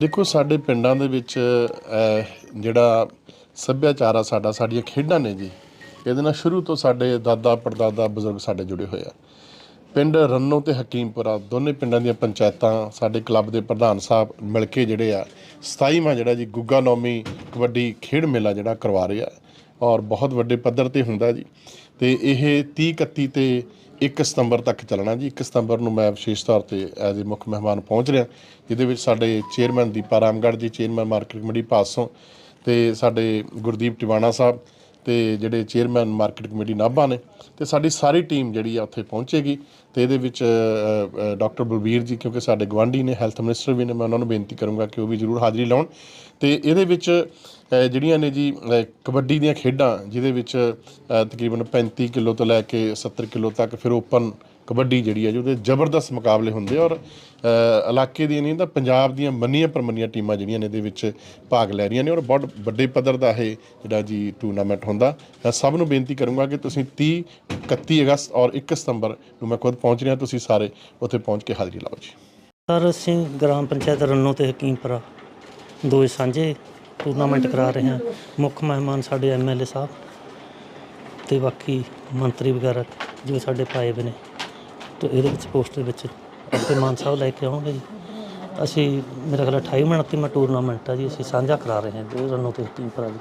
ਦੇਖੋ, ਸਾਡੇ ਪਿੰਡਾਂ ਦੇ ਵਿੱਚ ਜਿਹੜਾ ਸੱਭਿਆਚਾਰ ਆ ਸਾਡਾ, ਸਾਡੀਆਂ ਖੇਡਾਂ ਨੇ ਜੀ, ਇਹਦੇ ਨਾਲ ਸ਼ੁਰੂ ਤੋਂ ਸਾਡੇ ਦਾਦਾ, ਪੜਦਾਦਾ, ਬਜ਼ੁਰਗ ਸਾਡੇ ਜੁੜੇ ਹੋਏ ਆ। ਪਿੰਡ ਰੰਨੋ ਤੇ ਹਕੀਮਪੁਰਾ ਦੋਨੇ ਪਿੰਡਾਂ ਦੀਆਂ ਪੰਚਾਇਤਾਂ, ਸਾਡੇ ਕਲੱਬ ਦੇ ਪ੍ਰਧਾਨ ਸਾਹਿਬ ਮਿਲ ਕੇ ਜਿਹੜੇ ਆ 27ਵਾਂ ਜਿਹੜਾ ਜੀ ਗੁੱਗਾ ਨੌਮੀ ਕਬੱਡੀ ਖੇਡ ਮੇਲਾ ਜਿਹੜਾ ਕਰਵਾ ਰਿਹਾ ਔਰ ਬਹੁਤ ਵੱਡੇ ਪੱਧਰ ਤੇ ਹੁੰਦਾ ਜੀ। ਤੇ ਇਹ 30 31 ਤੇ 1 ਸਤੰਬਰ ਤੱਕ ਚੱਲਣਾ ਜੀ। 1 ਸਤੰਬਰ ਨੂੰ ਮੈਂ ਵਿਸ਼ੇਸ਼ ਤੌਰ ਤੇ ਐਜ਼ ਏ ਮੁੱਖ ਮਹਿਮਾਨ ਪਹੁੰਚ ਰਿਹਾ। ਜਿਹਦੇ ਵਿੱਚ ਸਾਡੇ ਚੇਅਰਮੈਨ ਦੀਪਾ ਰਾਮਗੜ੍ਹ ਜੀ, ਚੇਅਰਮੈਨ ਮਾਰਕੀਟ ਕਮੇਟੀ ਪਾਸੋਂ ਤੇ ਸਾਡੇ ਗੁਰਦੀਪ ਟਿਵਾਣਾ ਸਾਹਿਬ ਤੇ ਜਿਹੜੇ ਚੇਅਰਮੈਨ ਮਾਰਕੀਟ ਕਮੇਟੀ ਨਾਭਾ ਨੇ, ਤੇ ਸਾਡੀ ਸਾਰੀ ਟੀਮ ਜਿਹੜੀ ਆ ਉੱਥੇ ਪਹੁੰਚੇਗੀ। ਤੇ ਇਹਦੇ ਵਿੱਚ ਡਾਕਟਰ ਬਲਬੀਰ ਜੀ, ਕਿਉਂਕਿ ਸਾਡੇ ਗਵਾਂਢੀ ਨੇ ਹੈਲਥ ਮਿਨਿਸਟਰ ਵੀ ਨੇ, ਮੈਂ ਉਹਨਾਂ ਨੂੰ ਬੇਨਤੀ ਕਰੂੰਗਾ ਕਿ ਉਹ ਵੀ ਜ਼ਰੂਰ ਹਾਜ਼ਰੀ ਲਾਉਣ। ਤੇ ਇਹਦੇ ਵਿੱਚ ਜਿਹੜੀਆਂ ਨੇ ਜੀ ਕਬੱਡੀ ਦੀਆਂ ਖੇਡਾਂ, ਜਿਹਦੇ ਵਿੱਚ ਤਕਰੀਬਨ 35 ਕਿਲੋ ਤੋਂ ਲੈ ਕੇ 70 ਕਿਲੋ ਤੱਕ ਫਿਰ ਓਪਨ ਕਬੱਡੀ ਜਿਹੜੀ ਹੈ ਜੀ, ਉਹਦੇ ਜ਼ਬਰਦਸਤ ਮੁਕਾਬਲੇ ਹੁੰਦੇ ਔਰ ਇਲਾਕੇ ਦੀਆਂ ਨਹੀਂ ਤਾਂ ਪੰਜਾਬ ਦੀਆਂ ਮੰਨੀਆਂ ਪ੍ਰਮੰਨੀਆਂ ਟੀਮਾਂ ਜਿਹੜੀਆਂ ਨੇ ਇਹਦੇ ਵਿੱਚ ਭਾਗ ਲੈ ਰਹੀਆਂ ਨੇ ਔਰ ਬਹੁਤ ਵੱਡੇ ਪੱਧਰ ਦਾ ਇਹ ਜਿਹੜਾ ਜੀ ਟੂਰਨਾਮੈਂਟ ਹੁੰਦਾ। ਮੈਂ ਸਭ ਨੂੰ ਬੇਨਤੀ ਕਰੂੰਗਾ ਕਿ ਤੁਸੀਂ 30 31 ਅਗਸਤ ਔਰ 1 ਸਤੰਬਰ ਨੂੰ ਮੈਂ ਖੁਦ ਪਹੁੰਚ ਰਿਹਾ, ਤੁਸੀਂ ਸਾਰੇ ਉੱਥੇ ਪਹੁੰਚ ਕੇ ਹਾਜ਼ਰੀ ਲਾਓ ਜੀ। ਸਰ, ਅਸੀਂ ਗ੍ਰਾਮ ਪੰਚਾਇਤ ਰੰਨੋ ਤੇ ਹਕੀਮਪੁਰਾ ਦੋ ਸਾਂਝੇ ਟੂਰਨਾਮੈਂਟ ਕਰਾ ਰਹੇ ਹਾਂ। ਮੁੱਖ ਮਹਿਮਾਨ ਸਾਡੇ ਐਮਐਲਏ ਸਾਹਿਬ ਤੇ ਬਾਕੀ ਮੰਤਰੀ ਵਗੈਰਾ ਜੋ ਸਾਡੇ ਪਾਏ ਹੋਏ ਨੇ ਤੇ ਇਹਦੇ ਵਿੱਚ ਪੋਸਟਰ ਵਿੱਚ ਅੱਗੇ ਮਾਨ ਸਾਹਿਬ ਲੈ ਕੇ ਆਉਣਗੇ ਜੀ। ਅਸੀਂ, ਮੇਰਾ ਖਿਆਲ 28 ਮਿੰਟ ਤੇ ਮੈਂ ਟੂਰਨਾਮੈਂਟ ਆ ਜੀ, ਅਸੀਂ ਸਾਂਝਾ ਕਰਾ ਰਹੇ ਹਾਂ ਦੋ ਰੰਨੋ ਤੇ ਹਕੀਮਪੁਰਾ ਜੀ।